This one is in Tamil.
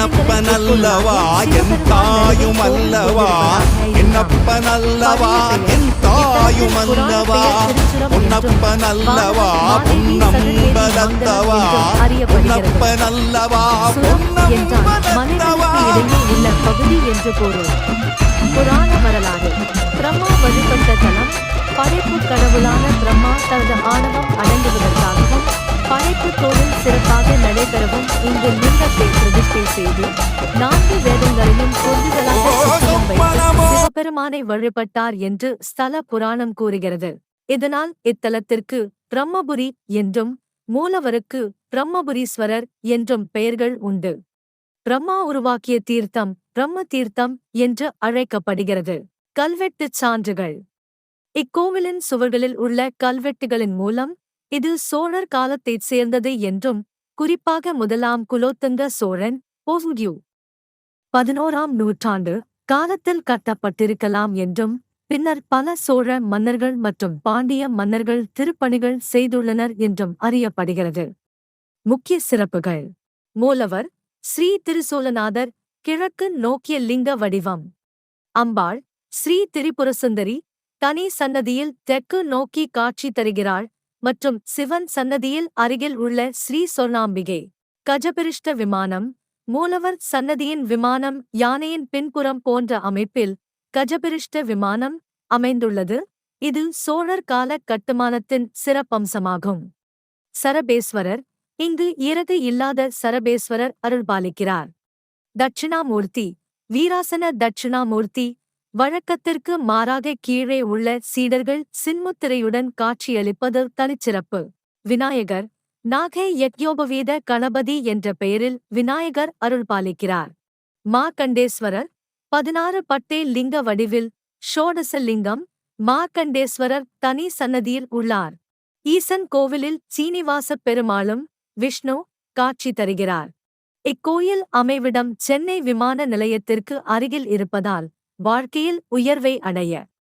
என்னப்பனல்லவா என் தாயும் அல்லவா? என்னப்பனல்லவா என் தாயும் அல்லவா? பொன்னப்பனல்லவா பொன்னம்பலத்தவா பொன்னப்பனல்லவா சுரம் என்றால் பொன்னம்பலத்தவா மலைகளுக்கு இடையே உள்ள பகுதி என்று பொருள் புராண வரலாறு. பிரம்மா வழிபட்ட தலம் படைப்பு கடவுளான பிரம்மா தனது ஆணவம் அடங்குவதற்காகவும் படைப்பு தொழில் சிறப்பாக நடைபெறவும் இங்கு லிங்கத்தை பிரதிஷ்டை செய்து நான்கு வேதங்களையும் பொருள்களாக சிவபெருமானை வழிபட்டார் என்று ஸ்தல புராணம் கூறுகிறது. இதனால் இத்தலத்திற்கு பிரம்மபுரி என்றும் மூலவருக்கு பிரம்மபுரீஸ்வரர் என்றும் பெயர்கள் உண்டு. பிரம்மா உருவாக்கிய தீர்த்தம் பிரம்ம தீர்த்தம் என்று அழைக்கப்படுகிறது. கல்வெட்டுச் சான்றுகள். இக்கோவிலின் சுவர்களில் உள்ள கல்வெட்டுகளின் மூலம் இது சோழர் காலத்தைச் சேர்ந்தது என்றும் குறிப்பாக முதலாம் குலோத்துங்க சோழன் போகுடியூ பதினோராம் நூற்றாண்டு காலத்தில் கட்டப்பட்டிருக்கலாம் என்றும் பின்னர் பல சோழ மன்னர்கள் மற்றும் பாண்டிய மன்னர்கள் திருப்பணிகள் செய்துள்ளனர் என்றும் அறியப்படுகிறது. முக்கிய சிறப்புகள். மூலவர் ஸ்ரீ திருசூலநாதர் கிழக்கு நோக்கிய லிங்க வடிவம். அம்பாள் ஸ்ரீ திரிபுரசுந்தரி தனி சன்னதியில் தெற்கு நோக்கி காட்சி தருகிறாள் மற்றும் சிவன் சன்னதியில் அருகில் உள்ள ஸ்ரீ சொர்ணாம்பிகை. கஜபிரிஷ்ட விமானம் மூலவர் சன்னதியின் விமானம் யானையின் பின்புறம் போன்ற அமைப்பில் கஜபிரிஷ்ட விமானம் அமைந்துள்ளது. இது சோழர் கால கட்டுமானத்தின் சிறப்பம்சமாகும். சரபேஸ்வரர் இங்கு இறகு இல்லாத சரபேஸ்வரர் அருள்பாலிக்கிறார். தட்சிணாமூர்த்தி வீராசன தட்சிணாமூர்த்தி வழக்கத்திற்கு மாறாக கீழே உள்ள சீடர்கள் சின்முத்திரையுடன் காட்சியளிப்பது தனிச்சிறப்பு. விநாயகர் நாகை யக்யோபவீத கணபதி என்ற பெயரில் விநாயகர் அருள்பாலிக்கிறார். மார்க்கண்டேஸ்வரர் பதினாறு பட்டே லிங்க வடிவில் ஷோடச லிங்கம் மார்க்கண்டேஸ்வரர் தனி சன்னதியில் உள்ளார். ஈசன் கோவிலில் சீனிவாசப் பெருமாளும் விஷ்ணு காட்சி தருகிறார். இக்கோயில் அமைவிடம் சென்னை விமான நிலையத்திற்கு அருகில் இருப்பதால் வாழ்க்கையில் உயர்வை அடைய.